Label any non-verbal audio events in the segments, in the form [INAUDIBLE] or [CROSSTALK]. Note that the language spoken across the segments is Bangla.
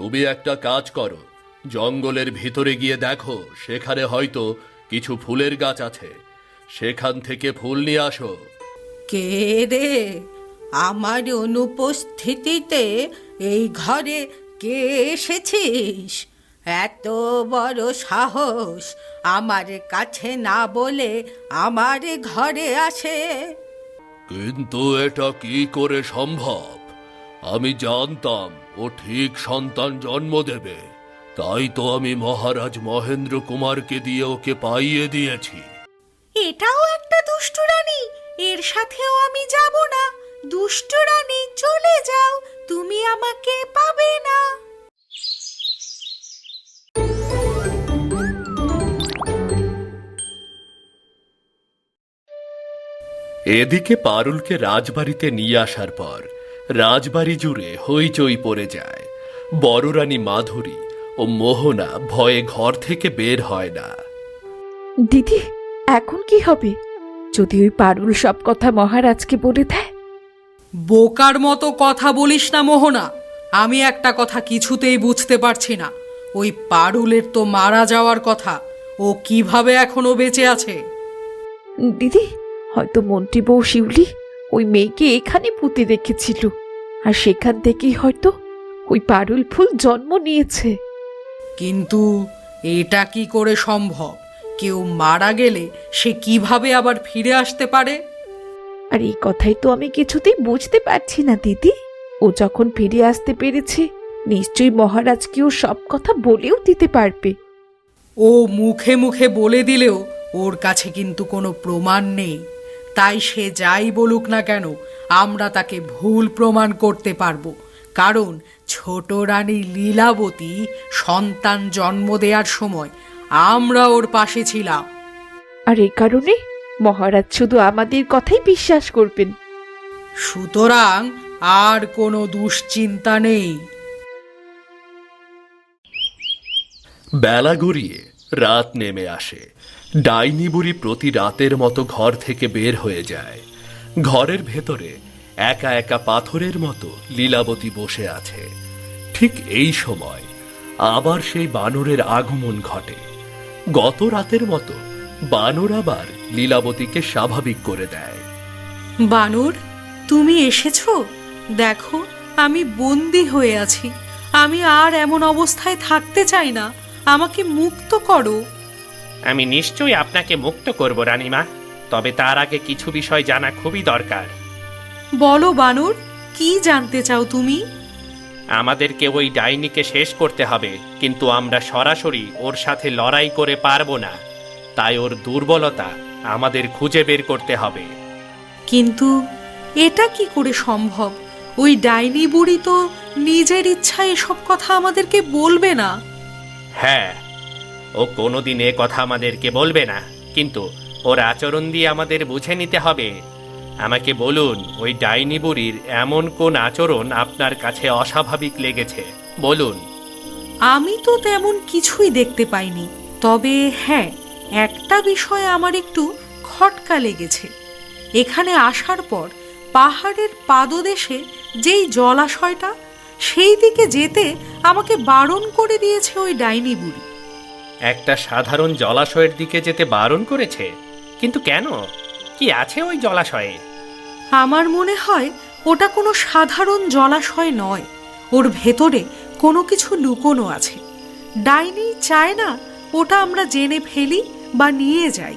তুমি একটা কাজ করো। জঙ্গলের ভিতরে গিয়ে দেখো সেখানে হয়তো কিছু ফুলের গাছ আছে। সেখান থেকে ফুল নিয়ে আসো। কে রে? আমার অনুপস্থিতিতে এই ঘরে কে এসেছিস? এত বড় সাহস আমার কাছে না বলে আমার ঘরে আসে। কিন্তু এটা কি করে সম্ভব? আমি জানতাম ও ঠিক সন্তান জন্ম দেবে। তাই তো আমি মহারাজ মহেন্দ্র কুমারকে দিয়ে ওকে পাইয়ে দিয়েছি। এটাও একটা দুষ্টু রানী। এর সাথেও আমি যাব না। দুষ্টু রানী চলে যাও। তুমি আমাকে পাবে না। এদিকে পারুলকে রাজবাড়িতে নিয়ে আসার পর রাজবাড়ি জুড়ে হইচই পড়ে যায়। বড় রানী মাধুরী ও মোহনা ভয়ে ঘর থেকে বের হয় না। দিদি এখন কি হবে? যদি ওই পারুল সব কথা মহারাজকে বলে দেয়? বোকার মতো কথা বলিস না মোহনা। আমি একটা কথা কিছুতেই বুঝতে পারছি না। ওই পারুলের তো মারা যাওয়ার কথা। ও কীভাবে এখনও বেঁচে আছে? দিদি হয়তো মন্ত্রী বউ শিউলি ওই মেয়েকে এখানে পুঁতে রেখেছিল আর সেখান থেকেই হয়তো ওই পারুল ফুল জন্ম নিয়েছে। কিন্তু এটা কি করে সম্ভব? কেউ মারা গেলে সে কীভাবে আবার ফিরে আসতে পারে? আর এই কথাই তো আমি কিছুতেই বুঝতে পারছি না দিদি। ও যখন ফিরে আসতে পেরেছে নিশ্চয়ই মহারাজকেও সব কথা বলেও দিতে পারবে। ও মুখে মুখে বলে দিলেও ওর কাছে কিন্তু কোনো প্রমাণ নেই। তাই সে যাই বলুক না কেন আমরা তাকে ভুল প্রমাণ করতে পারব। কারণ ছোট রানী লীলাবতী সন্তান জন্ম দেওয়ার সময় আমরা ওর পাশে ছিলাম। আর এই কারণে মহারাজ শুধু আমাদের কথাই বিশ্বাস করবেন। সুতরাং আর কোনো দুশ্চিন্তা নেই। বেলা গড়িয়ে রাত নেমে আসে। ডাইনি বুড়ি প্রতি রাতের মতো ঘর থেকে বের হয়ে যায়। ঘরের ভেতরে একা একা পাথরের মতো লীলাবতী বসে আছে। ঠিক এই সময় আবার সেই বানরের আগমন ঘটে। গত রাতের মতো বানর আবার লীলাবতীকে স্বাভাবিক করে দেয়। বানর, তুমি এসেছ? দেখো, আমি বন্দি হয়ে আছি। আমি আর এমন অবস্থায় থাকতে চাই না। আমাকে মুক্ত করো। আমি নিশ্চয়ই আপনাকে মুক্ত করব রানীমা। তবে তার আগে কিছু বিষয় জানা খুবই দরকার। বলো বানর কি জানতে চাও তুমি? আমাদেরকে ওই ডাইনিকে শেষ করতে হবে কিন্তু আমরা সরাসরি ওর সাথে লড়াই করে পারব না। তাই ওর দুর্বলতা আমাদের খুঁজে বের করতে হবে। কিন্তু এটা কি করে সম্ভব? ওই ডাইনি বুড়ি তো নিজের ইচ্ছায় এসব কথা আমাদেরকে বলবে না। হ্যাঁ ও কোনোদিন এ কথা আমাদেরকে বলবে না। কিন্তু ওর আচরণ দিয়ে আমাদের বুঝে নিতে হবে। আমাকে বলুন, ওই ডাইনি বুড়ির এমন কোন আচরণ আপনার কাছে অস্বাভাবিক লেগেছে? বলুন। আমি তো তেমন কিছুই দেখতে পাইনি। তবে হ্যাঁ একটা বিষয়ে আমার একটু খটকা লেগেছে। এখানে আসার পর পাহাড়ের পাদদেশে যেই জলাশয়টা, সেই দিকে যেতে আমাকে বারণ করে দিয়েছে ওই ডাইনি বুড়ি। একটা সাধারণ জলাশয়ের দিকে যেতে বারণ করেছে। কিন্তু কেন? কি আছে ওই জলাশয়ে? আমার মনে হয় ওটা কোনো সাধারণ জলাশয় নয়। ওর ভেতরে কোনো কিছু লুকোনো আছে। ডাইনি চায় না ওটা আমরা জেনে ফেলি বা নিয়ে যাই।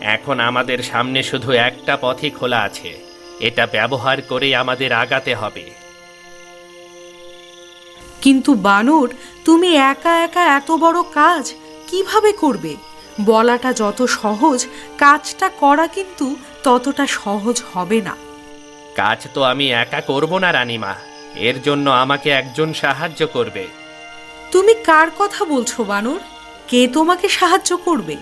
এখন আমাদের সামনে শুধু একটা পথই খোলা আছে। এটা ব্যবহার করে আমাদের আগাতে হবে। কিন্তু বানর তুমি একা একা এত বড় কাজ কীভাবে করবে? বলাটা যত সহজ কাজটা করা কিন্তু ততটা সহজ হবে না। কাজ তো আমি একা করব না রানীমা। এর জন্য আমাকে একজন সাহায্য করবে। তুমি কার কথা বলছো বানর? কে তোমাকে সাহায্য করবে?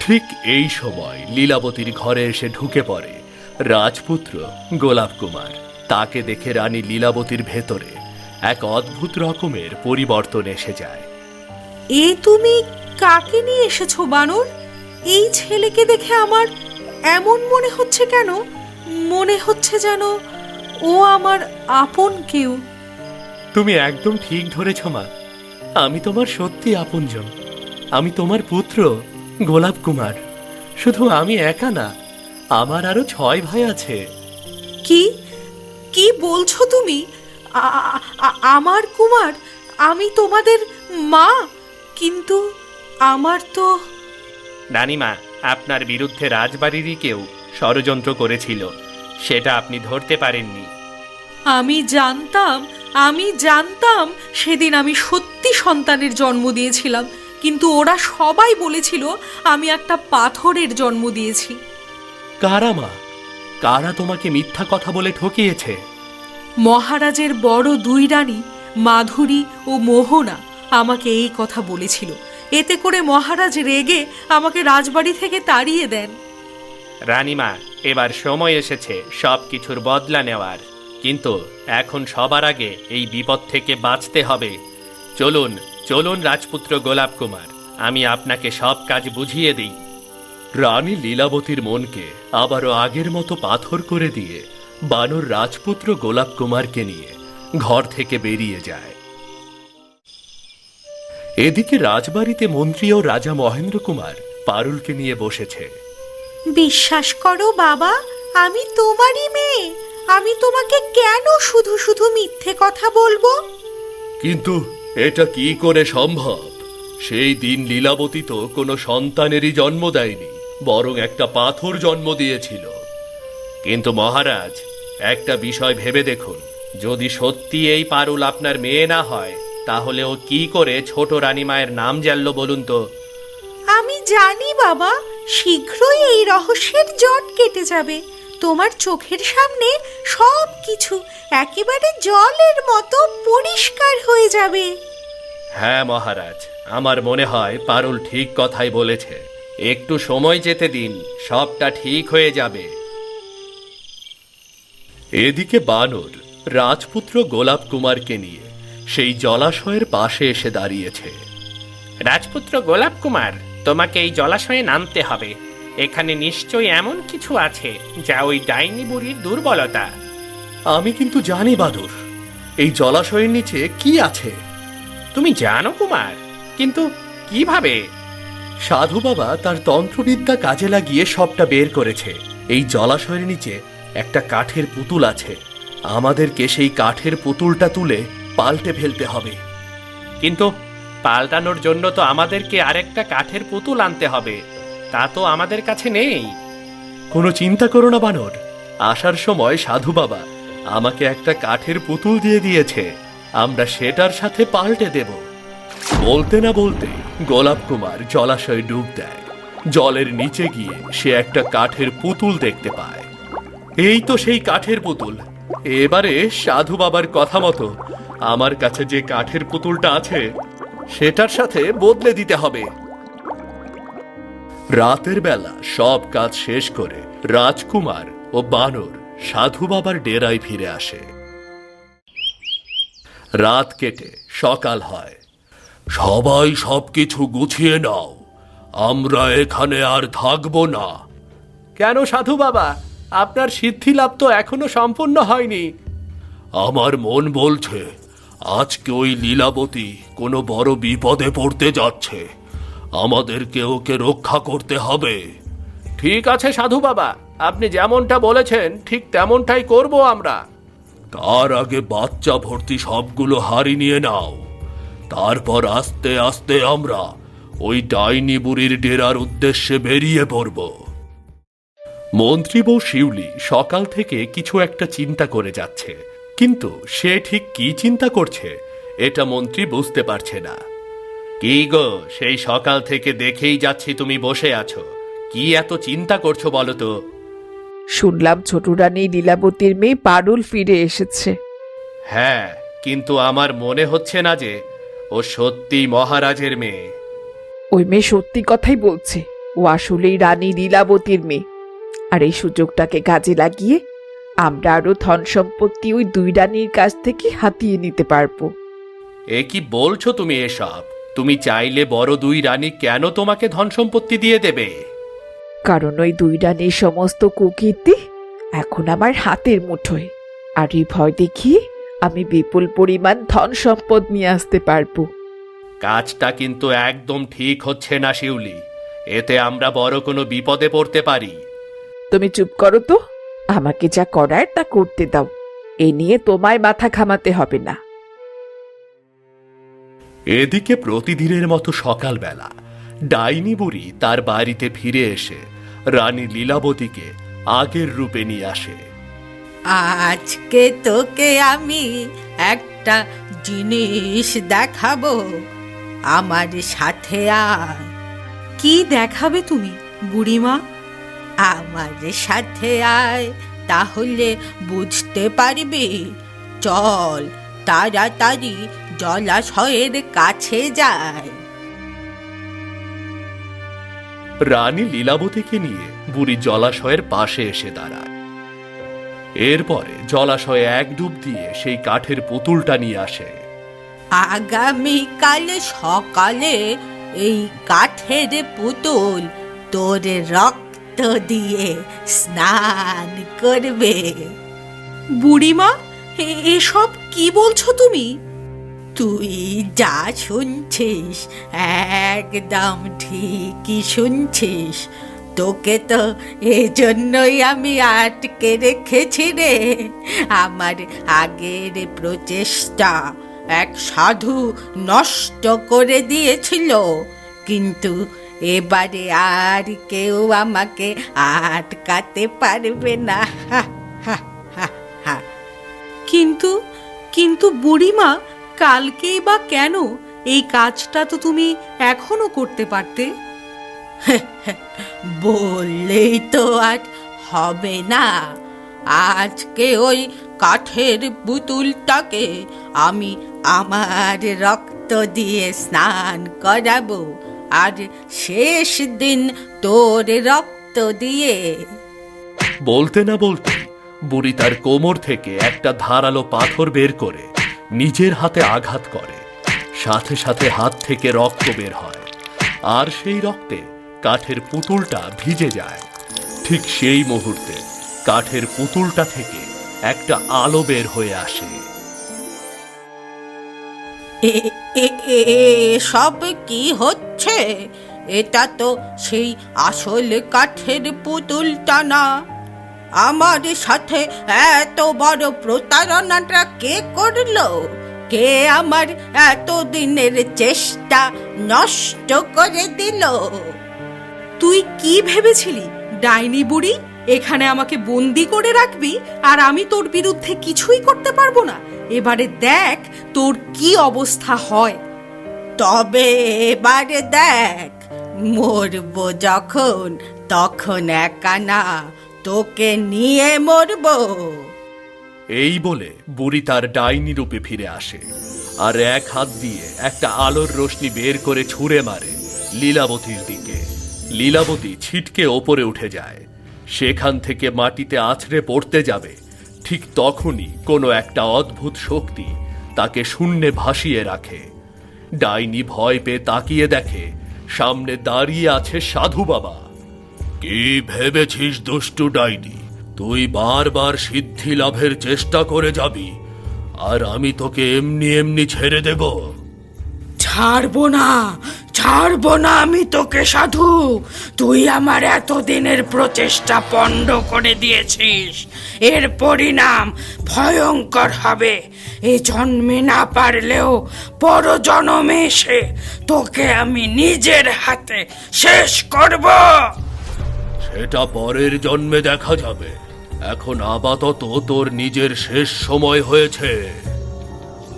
ঠিক এই সময় লীলাবতীর ঘরে এসে ঢুকে পড়ে রাজপুত্র গোলাপ কুমার তাকে দেখে রানী লীলাবতীর ভেতরে এক অদ্ভুত রকমের পরিবর্তন এসে যায়। এ তুমি কাকে নিয়ে এসেছ বানর? এই ছেলেকে দেখে আমার এমন মনে হচ্ছে কেন? মনে হচ্ছে যেন ও আমার আপন কেউ। তুমি একদম ঠিক ধরেছ মা। আমি তোমার সত্যি আপনজন। আমি তোমার পুত্র গোলাপ কুমার। শুধু আমি একা না আমার আরও ছয় ভাই আছে। কি? কি বলছো তুমি? আমার কুমার আমি তোমাদের মা কিন্তু আমার তো রানীমা আপনার বিরুদ্ধে রাজবাড়িরই কেউ ষড়যন্ত্র করেছিল সেটা আপনি ধরতে পারেননি। আমি জানতাম আমি জানতাম সেদিন আমি সত্যি সন্তানের জন্ম দিয়েছিলাম কিন্তু ওরা সবাই বলেছিল আমি একটা পাথরের জন্ম দিয়েছি। কারা মা? কারা তোমাকে মিথ্যা কথা বলে ঠকিয়েছে? মহারাজের বড় দুই রানী মাধুরী ও মোহনা আমাকে এই কথা বলেছিল। এতে করে মহারাজ রেগে আমাকে রাজবাড়ি থেকে তাড়িয়ে দেন। রানীমা এবার সময় এসেছে সব কিছুর বদলা নেওয়ার। কিন্তু এখন সবার আগে এই বিপদ থেকে বাঁচতে হবে। চলুন চলুন রাজপুত্র গোলাপ কুমার আমি আপনাকে সব কাজ বুঝিয়ে দিই। রানী লীলাবতীর মনকে আবারও আগের মতো পাথর করে দিয়ে বানর রাজপুত্র গোলাপ কুমারকে নিয়ে ঘর থেকে বেরিয়ে যায়। এদিকে রাজবাড়িতে মন্ত্রী ও রাজা মহেন্দ্র কুমার পারুলকে নিয়ে বসেছে। বিশ্বাস করো বাবা আমি তোমারই মেয়ে। আমি তোমাকে কেন শুধু শুধু মিথ্যে কথা বলব? কিন্তু এটা কি করে সম্ভব? সেই দিন লীলাবতী তো কোনো সন্তানেরই জন্ম দেয়নি বরং একটা পাথর জন্ম দিয়েছিল। কিন্তু মহারাজ একটা বিষয় ভেবে দেখুন। যদি সত্যি এই পারুল আপনার মেয়ে না হয় তাহলে ও কি করে ছোট রানীমায়ের নাম জানলো বলুন তো? আমি জানি বাবা শীঘ্রই এই রহস্যের জট কেটে যাবে। তোমার চোখের সামনে সব কিছু একেবারে জলের মতো পরিষ্কার হয়ে যাবে। হ্যাঁ মহারাজ আমার মনে হয় পারুল ঠিক কথাই বলেছে। একটু সময় যেতে দিন সবটা ঠিক হয়ে যাবে। এদিকে বানর রাজপুত্র গোলাপ কুমারকে নিয়ে সেই জলাশয়ের পাশে এসে দাঁড়িয়েছে। রাজপুত্র গোলাপ কুমার তোমাকে এই জলাশয়ে নামতে হবে। এখানে নিশ্চয়ই এমন কিছু আছে যা ওই ডাইনি বুড়ির দুর্বলতা। আমি কিন্তু জানি বাদর এই জলাশয়ের নিচে কি আছে। তুমি জানো কুমার কিন্তু কীভাবে? সাধু বাবা তার তন্ত্রবিদ্যা কাজে লাগিয়ে সবটা বের করেছে। এই জলাশয়ের নিচে একটা কাঠের পুতুল আছে। আমাদেরকে সেই কাঠের পুতুলটা তুলে পাল্টে ফেলতে হবে। কিন্তু পাল্টানোর জন্য তো আমাদেরকে আরেকটা কাঠের পুতুল আনতে হবে। তা তো আমাদের কাছে নেই। কোনো চিন্তা করো না বানর। আসার সময় সাধু বাবা আমাকে একটা কাঠের পুতুল দিয়ে দিয়েছে। আমরা সেটার সাথে পাল্টে দেব। বলতে না বলতে গোলাপ কুমার জলাশয়ে ডুব দেয়। জলের নিচে গিয়ে সে একটা কাঠের পুতুল দেখতে পায়। এই তো সেই কাঠের পুতুল। এবারে সাধু বাবার কথা মতো, আমার কাছে যে কাঠের পুতুলটা আছে, সেটার সাথে বদলে দিতে হবে। রাতের বেলা সব কাজ শেষ করে রাজকুমার ও বানর সাধু বাবার ডেরায় ফিরে আসে। রাত কেটে, সকাল হয়। সবাই সবকিছু গুছিয়ে নাও। আমরা এখানে আর থাকব না। কেন সাধু বাবা? আপনার সিদ্ধি লাভ তো এখনও সম্পূর্ণ হয়নি। আমার মন বলছে আজকে ওই লীলাবতী কোনো বড় বিপদে পড়তে যাচ্ছে। আমাদেরকে ওকে রক্ষা করতে হবে। ঠিক আছে সাধু বাবা আপনি যেমনটা বলেছেন ঠিক তেমনটাই করব আমরা। তার আগে বাচ্চা ভর্তি সবগুলো হারি নিয়ে নাও। তারপর আস্তে আস্তে আমরা ওই ডাইনি বুড়ির ডেরার উদ্দেশ্যে বেরিয়ে পড়ব। মন্ত্রী বউ শিউলি সকাল থেকে কিছু একটা চিন্তা করে যাচ্ছে। কিন্তু সে ঠিক কি চিন্তা করছে এটা মন্ত্রী বুঝতে পারছে না। কি গো সেই সকাল থেকে দেখেই যাচ্ছি তুমি বসে আছো। কি এত চিন্তা করছ বলো তো? শুনলাম ছোট রানী লীলাবতীর মেয়ে পারুল ফিরে এসেছে। হ্যাঁ কিন্তু আমার মনে হচ্ছে না যে ও সত্যিই মহারাজের মেয়ে। ওই মেয়ে সত্যি কথাই বলছে। ও আসলেই রানী লীলাবতীর মেয়ে। আর এই সুযোগটাকে কাজে লাগিয়ে আমরা আরও ধন সম্পত্তি ওই দুই রানীর কাছ থেকে হাতিয়ে নিতে পারব। এ কি বলছো তুমি এসব? তুমি চাইলে বড় দুই রানী কেন তোমাকে ধন সম্পত্তি দিয়ে দেবে? কারণ ওই দুই রানীর সমস্ত কুকীর্তি এখন আমার হাতের মুঠোয়। আর এই ভয় দেখিয়ে আমি বিপুল পরিমাণ ধন সম্পদ নিয়ে আসতে পারব। কাজটা কিন্তু একদম ঠিক হচ্ছে না শিউলি। এতে আমরা বড় কোনো বিপদে পড়তে পারি। তুমি চুপ করো তো। আমাকে যা করার তা করতে দাও। এ নিয়ে তোমায় মাথা ঘামাতে হবে না। এদিকে প্রতিদিনের মতো সকালবেলা ডাইনি বুড়ি তার বাড়িতে ফিরে এসে রানী লীলাবতীকে আগের রূপে নিয়ে আসে। আজকে তোকে আমি একটা জিনিস দেখাবো। আমার সাথে আয়। কি দেখাবে তুমি বুড়িমা? আমার সাথে আয় তাহলে বুঝতে পারবি। চল তাড়াতাড়ি জলাশয়ের কাছে যায় রানী লীলাবতীকে নিয়ে বুড়ি জলাশয়ের পাশে এসে দাঁড়ায়। এরপরে জলাশয়ে এক ডুব দিয়ে সেই কাঠের পুতুলটা নিয়ে আসে। আগামীকাল সকালে এই কাঠের পুতুল তোর রক্ত দিয়ে স্নান করবে। বুড়িমা এসব কি বলছো তুমি? তুই যা শুনছিস একদম ঠিকই শুনছিস। তোকে তো এজন্যই আমি আটকে রেখেছি রে। আমার আগের প্রচেষ্টা এক সাধু নষ্ট করে দিয়েছিল। কিন্তু এবারে আর কেউ আমাকে আটকাতে পারবে না। কিন্তু কিন্তু বুড়িমা কালকেই বা কেন এই কাজটা তো তুমি এখনও করতে পারতে? [LAUGHS] বললেই তো আর হবে না। আজকে ওই কাঠের পুতুলটাকে আমি আমার রক্ত দিয়ে স্নান করাবো। আর শেষ দিন তোর রক্ত দিয়ে। বলতে না বলতে বুড়ি তার কোমর থেকে একটা ধারালো পাথর বের করে নিজের হাতে আঘাত করে। সাথে সাথে হাত থেকে রক্ত বের হয়। আর সেই রক্তে কাঠের পুতুলটা ভিজে যায়। ঠিক সেই মুহূর্তে কাঠের পুতুলটা থেকে একটা আলো বের হয়ে আসে। এসব কি হচ্ছে? এটা তো সেই আসল কাঠের পুতুলটা না। আমার সাথে এত বড় প্রতারণাটা কে করল? কে আমার এত দিনের চেষ্টা নষ্ট করে দিল? তুই কি ভেবেছিলি? ডাইনি বুড়ি এখানে আমাকে বন্দি করে রাখবি আর আমি তোর বিরুদ্ধে কিছুই করতে পারব না। এবারে দেখ তোর কি অবস্থা হয়। তবে এবারে দেখ মরবো যখন তখন একা না তোকে নিয়ে মরবো। এই বলে বুড়ি তার ডাইনি রূপে ফিরে আসে আর এক হাত দিয়ে একটা আলোর রশ্মি বের করে ছুঁড়ে মারে লীলাবতীর দিকে। লীলাবতী ছিটকে ওপরে উঠে যায়। সেখান থেকে মাটিতে আছড়ে পড়তে যাবে। ঠিক তখনই কোনো একটা অদ্ভুত শক্তি তাকে শূন্যে ভাসিয়ে রাখে। ডাইনি ভয় পেয়ে তাকিয়ে দেখে, সামনে দাঁড়িয়ে আছে সাধু বাবা। কি ভেবেছিস, দুষ্টু ডাইনি? তুই বারবার সিদ্ধি লাভের চেষ্টা করে যাবি, আর আমি তোকে এমনি এমনি ছেড়ে দেব। ছাড়বো না ছাড়বো না আমি তোকে, সাধু। তুই আমার এতদিনের প্রচেষ্টা পণ্ড করে দিয়েছিস। এর পরিণাম ভয়ঙ্কর হবে। এ জন্মে না পারলেও পর জন্মে এসে তোকে আমি নিজের হাতে শেষ করব। সেটা পরের জন্মে দেখা যাবে। এখন আপাতত তোর নিজের শেষ সময় হয়েছে।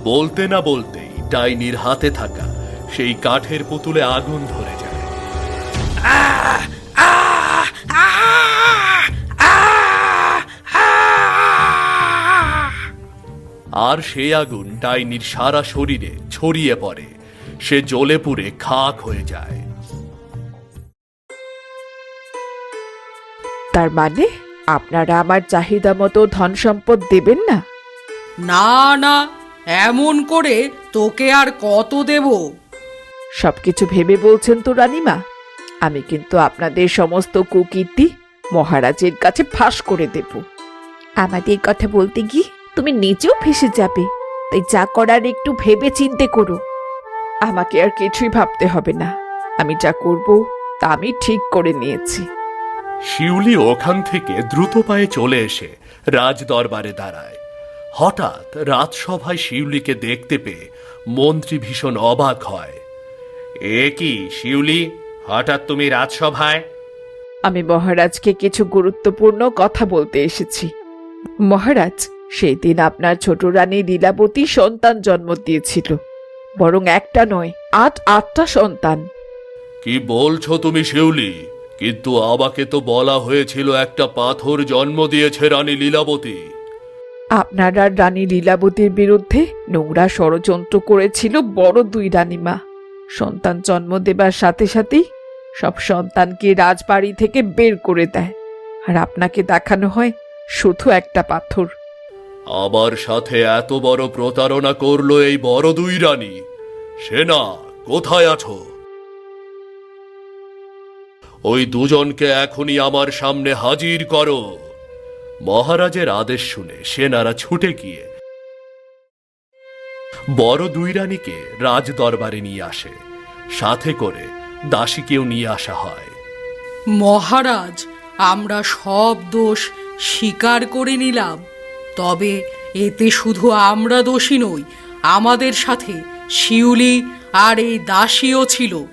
বলতে না বলতেই ডাইনির হাতে থাকা সেই কাঠের পুতুলে আগুন ধরে যায়। আর সেই আগুন ডাইনির সারা শরীরে ছড়িয়ে পড়ে। সে জ্বলে পুড়ে খাক হয়ে যায়। তার মানে আপনারা আমার চাহিদা মতো ধন সম্পদ দেবেন না? না না এমন করে তোকে আর কত দেব? সবকিছু ভেবে বলছেন তো রানীমা। আমি কিন্তু আপনাদের সমস্ত কুকীর্তি মহারাজের কাছে ফাঁস করে দেব। আমাদের কথা বলতে গিয়ে তুমি নিজেও ফেসে যাবে। তাই যা করার একটু ভেবে চিন্তে করো। আমাকে আর কিছুই ভাবতে হবে না। আমি যা করব তা আমি ঠিক করে নিয়েছি। শিউলি ওখান থেকে দ্রুত পায়ে চলে এসে রাজ দরবারে দাঁড়ায়। হঠাৎ রাজসভায় শিউলিকে দেখতে পেয়ে মন্ত্রী ভীষণ অবাক হয়। এ কি শিউলি? হঠাৎ তুমি রাজসভায়? আমি মহারাজকে কিছু গুরুত্বপূর্ণ কথা বলতে এসেছি। মহারাজ সেই দিন আপনার ছোট রানী লীলাবতী সন্তান জন্ম দিয়েছিল। বরং একটা নয় আট আটটা সন্তান। কি বলছো তুমি শিউলি? কিন্তু আমাকে তো বলা হয়েছিল একটা পাথর জন্ম দিয়েছে রানী লীলাবতী। আপনার রানী লীলাবতীর বিরুদ্ধে নোংরা ষড়যন্ত্র করেছিল বড় দুই রানীমা। সন্তান জন্ম দেবার সাথে সাথেই সব সন্তানকে রাজবাড়ি থেকে বের করে দেয়। আর আপনাকে দেখানো হয় শুধু একটা পাথর। আমার সাথে এত বড় প্রতারণা করল এই বড় দুই রানী। সেনা, কোথায় আছো? ওই দুজনকে এখনই আমার সামনে হাজির করো। মহারাজের আদেশ শুনে সেনারা ছুটে গিয়ে বড় দুই রানীকে রাজ দরবারে নিয়ে আসে। সাথে করে দাসীকেও নিয়ে আসা হয়। মহারাজ, আমরা সব দোষ স্বীকার করে নিলাম। তবে এতে শুধু আমরা দোষী নই, আমাদের সাথে শিউলি আর এই দাসীও ছিল।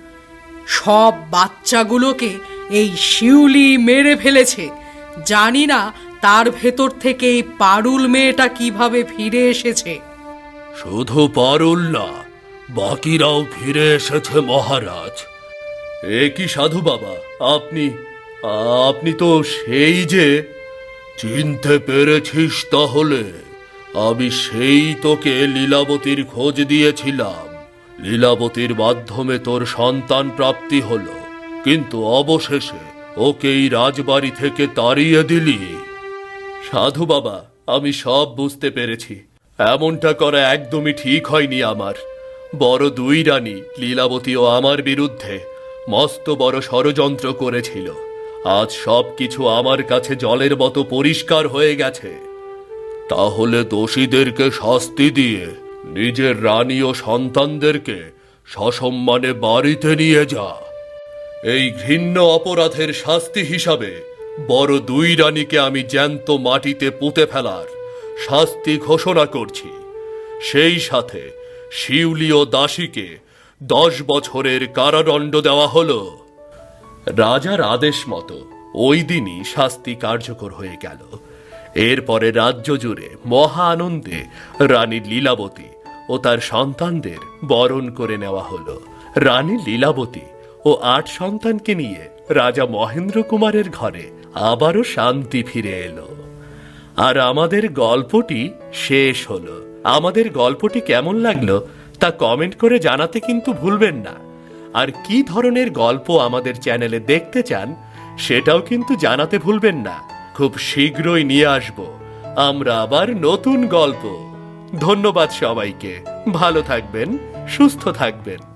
সব বাচ্চাগুলোকে এই শিউলি মেরে ফেলেছে। জানি না তার ভেতর থেকে এই পারুল মেয়েটা কীভাবে ফিরে এসেছে? শুধু পারুল না, বাকিরাও ফিরে এসেছে মহারাজ। এ কি সাধু বাবা, আপনি আপনি তো সেই যে চিনতে পেরেছিস তাহলে। আমি সেই তোকে লীলাবতীর খোঁজ দিয়েছিলাম। লীলাবতীর মাধ্যমে তোর সন্তান প্রাপ্তি হলো। কিন্তু অবশেষে ওকেই রাজবাড়ি থেকে তাড়িয়ে দিলি। সাধু বাবা, আমি সব বুঝতে পেরেছি। এমনটা করা একদমই ঠিক হয়নি আমার। বড় দুই রানী, লীলাবতী ও আমার বিরুদ্ধে মস্ত বড় ষড়যন্ত্র করেছিল। আজ সব কিছু আমার কাছে জলের মতো পরিষ্কার হয়ে গেছে। তাহলে দোষীদেরকে শাস্তি দিয়ে নিজের রানী ও সন্তানদেরকে সসম্মানে বাড়িতে নিয়ে যা। এই ঘৃণ্য অপরাধের শাস্তি হিসাবে বড় দুই রানীকে আমি জ্যান্ত মাটিতে পুঁতে ফেলার শাস্তি ঘোষণা করছি। সেই সাথে শিউলি ও দাসীকে দশ বছরের কারাদণ্ড দেওয়া হলো। রাজার আদেশ মতো ওই দিনই শাস্তি কার্যকর হয়ে গেল। এরপরে রাজ্য জুড়ে মহা আনন্দে রানী লীলাবতী ও তার সন্তানদের বরণ করে নেওয়া হলো। রানী লীলাবতী ও আট সন্তানকে নিয়ে রাজা মহেন্দ্র কুমারের ঘরে আবারও শান্তি ফিরে এলো। আর আমাদের গল্পটি শেষ হলো। আমাদের গল্পটি কেমন লাগল তা কমেন্ট করে জানাতে কিন্তু ভুলবেন না। আর কি ধরনের গল্প আমাদের চ্যানেলে দেখতে চান সেটাও কিন্তু জানাতে ভুলবেন না। খুব শীঘ্রই নিয়ে আসব। আমরা আবার নতুন গল্প। ধন্যবাদ সবাইকে। ভালো থাকবেন, সুস্থ থাকবেন।